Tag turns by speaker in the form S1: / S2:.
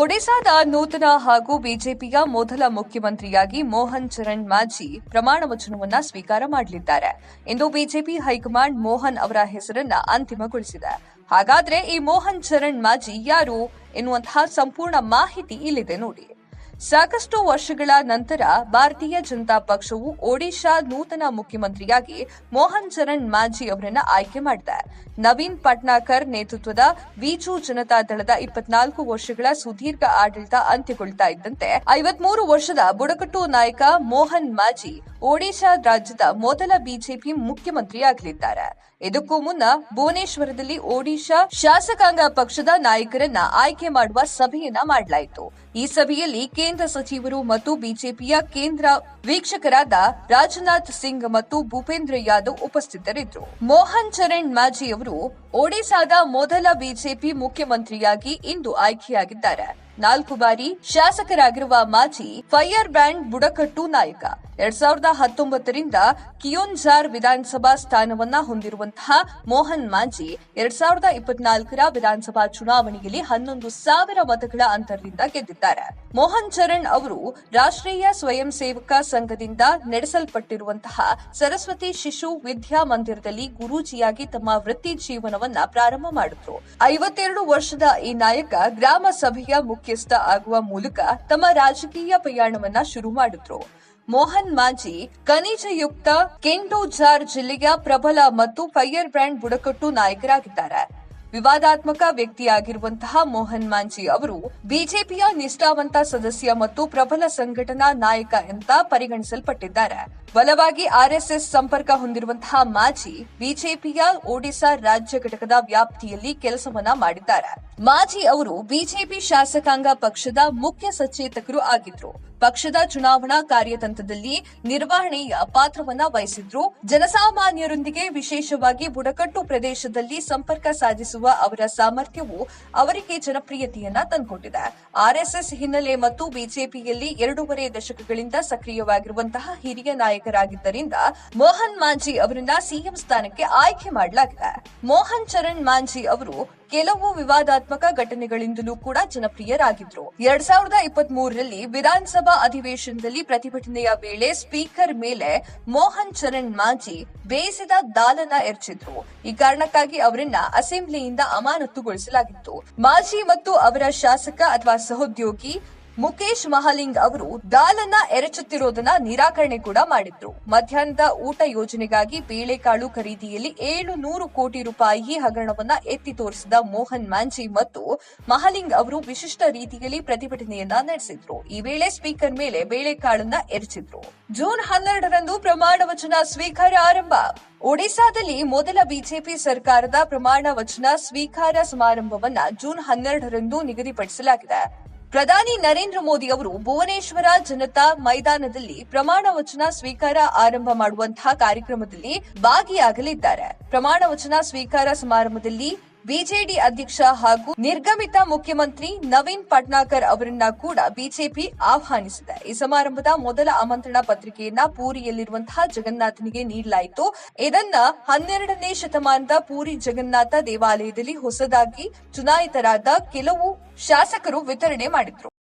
S1: ಒಡಿಶಾದ ನೂತನ ಹಾಗೂ ಬಿಜೆಪಿಯ ಮೊದಲ ಮುಖ್ಯಮಂತ್ರಿಯಾಗಿ ಮೋಹನ್ ಚರಣ್ ಮಾಜಿ ಪ್ರಮಾಣ ವಚನವನ್ನ ಸ್ವೀಕಾರ ಮಾಡಲಿದ್ದಾರೆ. ಇಂದು ಬಿಜೆಪಿ ಹೈಕಮಾಂಡ್ ಮೋಹನ್ ಅವರ ಹೆಸರನ್ನ ಅಂತಿಮಗೊಳಿಸಿದೆ. ಹಾಗಾದ್ರೆ ಈ ಮೋಹನ್ ಚರಣ್ ಮಾಜಿ ಯಾರು ಎನ್ನುವಂತಹ ಸಂಪೂರ್ಣ ಮಾಹಿತಿ ಇಲ್ಲಿದೆ ನೋಡಿ. ಸಾಕಷ್ಟು ವರ್ಷಗಳ ನಂತರ ಭಾರತೀಯ ಜನತಾ ಪಕ್ಷವು ಒಡಿಶಾ ನೂತನ ಮುಖ್ಯಮಂತ್ರಿಯಾಗಿ ಮೋಹನ್ ಚರಣ್ ಮಾಂಝಿ ಅವರನ್ನ ಆಯ್ಕೆ ಮಾಡಿದೆ. ನವೀನ್ ಪಟ್ನಾಕರ್ ನೇತೃತ್ವದ ಬಿಜು ಜನತಾ ದಳದ ಇಪ್ಪತ್ನಾಲ್ಕು ವರ್ಷಗಳ ಸುದೀರ್ಘ ಆಡಳಿತ ಅಂತ್ಯಗೊಳ್ತಾ ಇದ್ದಂತೆ ಐವತ್ಮೂರು ವರ್ಷದ ಬುಡಕಟ್ಟು ನಾಯಕ ಮೋಹನ್ ಮಾಜಿ ಒಡಿಶಾ ರಾಜ್ಯದ ಮೊದಲ ಬಿಜೆಪಿ ಮುಖ್ಯಮಂತ್ರಿಯಾಗಲಿದ್ದಾರೆ. ಇದಕ್ಕೂ ಮುನ್ನ ಭುವನೇಶ್ವರದಲ್ಲಿ ಒಡಿಶಾ ಶಾಸಕಾಂಗ ಪಕ್ಷದ ನಾಯಕರನ್ನ ಆಯ್ಕೆ ಮಾಡುವ ಸಭೆಯನ್ನ ಮಾಡಲಾಯಿತು. ಈ ಸಭೆಯಲ್ಲಿ ಕೇಂದ್ರ ಸಚಿವರು ಮತ್ತು ಬಿಜೆಪಿಯ ಕೇಂದ್ರ ವೀಕ್ಷಕರಾದ ರಾಜನಾಥ್ ಸಿಂಗ್ ಮತ್ತು ಭೂಪೇಂದ್ರ ಯಾದವ್ ಉಪಸ್ಥಿತರಿದ್ದರು. ಮೋಹನ್ ಚರಣ್ ಮಾಜಿ ಅವರು ಒಡಿಶಾದ ಮೊದಲ ಬಿಜೆಪಿ ಮುಖ್ಯಮಂತ್ರಿಯಾಗಿ ಇಂದು ಆಯ್ಕೆಯಾಗಿದ್ದಾರೆ. ನಾಲ್ಕು ಬಾರಿ ಶಾಸಕರಾಗಿರುವ ಮಾಜಿ ಫೈರ್ ಬ್ಯಾಂಡ್ ಬುಡಕಟ್ಟು ನಾಯಕ. ಎರಡ್ ಸಾವಿರದ ಹತ್ತೊಂಬತ್ತರಿಂದ ಕಿಯೋನ್ಜಾರ್ ವಿಧಾನಸಭಾ ಸ್ಥಾನವನ್ನ ಹೊಂದಿರುವಂತಹ ಮೋಹನ್ ಮಾಂಜಿ ಎರಡ್ ಸಾವಿರದ ಇಪ್ಪತ್ನಾಲ್ಕರ ವಿಧಾನಸಭಾ ಚುನಾವಣೆಯಲ್ಲಿ ಹನ್ನೊಂದು ಸಾವಿರ ಮತಗಳ ಅಂತರದಿಂದ ಗೆದ್ದಿದ್ದಾರೆ. ಮೋಹನ್ ಚರಣ್ ಅವರು ರಾಷ್ಟ್ರೀಯ ಸ್ವಯಂ ಸೇವಕ ಸಂಘದಿಂದ ನಡೆಸಲ್ಪಟ್ಟಿರುವಂತಹ ಸರಸ್ವತಿ ಶಿಶು ವಿದ್ಯಾ ಮಂದಿರದಲ್ಲಿ ಗುರೂಜಿಯಾಗಿ ತಮ್ಮ ವೃತ್ತಿ ಜೀವನವನ್ನ ಪ್ರಾರಂಭ ಮಾಡಿದ್ರು. ಐವತ್ತೆರಡು ವರ್ಷದ ಈ ನಾಯಕ ಗ್ರಾಮ ಸಭೆಯ ಮುಖ್ಯಸ್ಥ ಆಗುವ ಮೂಲಕ ತಮ್ಮ ರಾಜಕೀಯ ಪ್ರಯಾಣವನ್ನ ಶುರು ಮಾಡಿದ್ರು. ಮೋಹನ್ ಮಾಜಿ, ಖನಿಜಯುಕ್ತ ಕೆಂಡೋಜಾರ್ ಜಿಲ್ಲೆಯ ಪ್ರಬಲ ಮತ್ತು ಫೈರ್ ಬ್ರ್ಯಾಂಡ್ ಬುಡಕಟ್ಟು ನಾಯಕರಾಗಿದ್ದಾರೆ. ವಿವಾದಾತ್ಮಕ ವ್ಯಕ್ತಿಯಾಗಿರುವಂತಹ ಮೋಹನ್ ಮಾಂಜಿ ಅವರು ಬಿಜೆಪಿಯ ನಿಷ್ಠಾವಂತ ಸದಸ್ಯ ಮತ್ತು ಪ್ರಬಲ ಸಂಘಟನಾ ನಾಯಕ ಅಂತ ಪರಿಗಣಿಸಲ್ಪಟ್ಟಿದ್ದಾರೆ. ಬಲವಾಗಿ ಆರ್ಎಸ್ಎಸ್ ಸಂಪರ್ಕ ಹೊಂದಿರುವಂತಹ ಮಾಜಿ ಬಿಜೆಪಿಯ ಒಡಿಶಾ ರಾಜ್ಯ ಘಟಕದ ವ್ಯಾಪ್ತಿಯಲ್ಲಿ ಕೆಲಸವನ್ನ ಮಾಡಿದ್ದಾರೆ. ಮಾಜಿ ಅವರು ಬಿಜೆಪಿ ಶಾಸಕಾಂಗ ಪಕ್ಷದ ಮುಖ್ಯ ಸಚೇತಕರು ಆಗಿದ್ರು. ಪಕ್ಷದ ಚುನಾವಣಾ ಕಾರ್ಯತಂತ್ರದಲ್ಲಿ ನಿರ್ವಹಣೆಯ ಪಾತ್ರವನ್ನ ವಹಿಸಿದ್ರು. ಜನಸಾಮಾನ್ಯರೊಂದಿಗೆ ವಿಶೇಷವಾಗಿ ಬುಡಕಟ್ಟು ಪ್ರದೇಶದಲ್ಲಿ ಸಂಪರ್ಕ ಸಾಧಿಸುವ ಅವರ ಸಾಮರ್ಥ್ಯವು ಅವರಿಗೆ ಜನಪ್ರಿಯತೆಯನ್ನ ತಂದುಕೊಟ್ಟಿದೆ. ಆರ್ಎಸ್ಎಸ್ ಹಿನ್ನೆಲೆ ಮತ್ತು ಬಿಜೆಪಿಯಲ್ಲಿ ಎರಡೂವರೆ ದಶಕಗಳಿಂದ ಸಕ್ರಿಯವಾಗಿರುವಂತಹ ಹಿರಿಯ ನಾಯಕರಾಗಿದ್ದರಿಂದ ಮೋಹನ್ ಮಾಂಜಿ ಅವರನ್ನ ಸಿಎಂ ಸ್ಥಾನಕ್ಕೆ ಆಯ್ಕೆ ಮಾಡಲಾಗಿದೆ. ಮೋಹನ್ ಚರಣ್ ಮಾಂಜಿ ಅವರು ಕೆಲವು ವಿವಾದಾತ್ಮಕ ಘಟನೆಗಳಿಂದಲೂ ಕೂಡ ಜನಪ್ರಿಯರಾಗಿದ್ರು. ಎರಡ್ ಸಾವಿರದ ಇಪ್ಪತ್ತ್ ಮೂರರಲ್ಲಿ ವಿಧಾನಸಭಾ ಅಧಿವೇಶನದಲ್ಲಿ ಪ್ರತಿಭಟನೆಯ ವೇಳೆ ಸ್ಪೀಕರ್ ಮೇಲೆ ಮೋಹನ್ ಚರಣ್ ಮಾಜಿ ಬೇಯಿಸಿದ ದಾಲನ ಎರಚಿದ್ರು. ಈ ಕಾರಣಕ್ಕಾಗಿ ಅವರನ್ನ ಅಸೆಂಬ್ಲಿಯಿಂದ ಅಮಾನತುಗೊಳಿಸಲಾಗಿತ್ತು. ಮಾಜಿ ಮತ್ತು ಅವರ ಶಾಸಕ ಅಥವಾ ಸಹೋದ್ಯೋಗಿ ಮುಖೇಶ್ ಮಹಾಲಿಂಗ್ ಅವರು ದಾಲನ್ನ ಎರಚುತ್ತಿರೋದನ್ನ ನಿರಾಕರಣೆ ಕೂಡ ಮಾಡಿದ್ರು. ಮಧ್ಯಾಹ್ನದ ಊಟ ಯೋಜನೆಗಾಗಿ ಬೇಳೆಕಾಳು ಖರೀದಿಯಲ್ಲಿ ಏಳು ನೂರು ಕೋಟಿ ರೂಪಾಯಿ ಹಗರಣವನ್ನ ಎತ್ತಿ ತೋರಿಸಿದ ಮೋಹನ್ ಮಾಂಜಿ ಮತ್ತು ಮಹಾಲಿಂಗ್ ಅವರು ವಿಶಿಷ್ಟ ರೀತಿಯಲ್ಲಿ ಪ್ರತಿಭಟನೆಯನ್ನ ನಡೆಸಿದ್ರು. ಈ ವೇಳೆ ಸ್ಪೀಕರ್ ಮೇಲೆ ಬೇಳೆಕಾಳನ್ನ ಎರಚಿದ್ರು. ಜೂನ್ ಹನ್ನೆರಡರಂದು ಪ್ರಮಾಣ ವಚನ ಸ್ವೀಕಾರ ಆರಂಭ. ಒಡಿಶಾದಲ್ಲಿ ಮೊದಲ ಬಿಜೆಪಿ ಸರ್ಕಾರದ ಪ್ರಮಾಣ ವಚನ ಸ್ವೀಕಾರ ಸಮಾರಂಭವನ್ನ ಜೂನ್ ಹನ್ನೆರಡರಂದು ನಿಗದಿಪಡಿಸಲಾಗಿದೆ. ಪ್ರಧಾನಿ ನರೇಂದ್ರ ಮೋದಿ ಅವರು ಭುವನೇಶ್ವರ ಜನತಾ ಮೈದಾನದಲ್ಲಿ ಪ್ರಮಾಣ ವಚನ ಸ್ವೀಕಾರ ಆರಂಭ ಮಾಡುವಂತಹ ಕಾರ್ಯಕ್ರಮದಲ್ಲಿ ಭಾಗಿಯಾಗಲಿದ್ದಾರೆ. ಪ್ರಮಾಣ ವಚನ ಸ್ವೀಕಾರ ಸಮಾರಂಭದಲ್ಲಿ ಬಿಜೆಡಿ ಅಧ್ಯಕ್ಷ ಹಾಗೂ ನಿರ್ಗಮಿತ ಮುಖ್ಯಮಂತ್ರಿ ನವೀನ್ ಪಟ್ನಾಕರ್ ಅವರನ್ನ ಕೂಡ ಬಿಜೆಪಿ ಆಹ್ವಾನಿಸಿದೆ. ಈ ಸಮಾರಂಭದ ಮೊದಲ ಆಮಂತ್ರಣ ಪತ್ರಿಕೆಯನ್ನ ಪೂರಿಯಲ್ಲಿರುವಂತಹ ಜಗನ್ನಾಥನಿಗೆ ನೀಡಲಾಯಿತು. ಇದನ್ನ ಹನ್ನೆರಡನೇ ಶತಮಾನದ ಪೂರಿ ಜಗನ್ನಾಥ ದೇವಾಲಯದಲ್ಲಿ ಹೊಸದಾಗಿ ಚುನಾಯಿತರಾದ ಕೆಲವು ಶಾಸಕರು ವಿತರಣೆ ಮಾಡಿದ್ರು.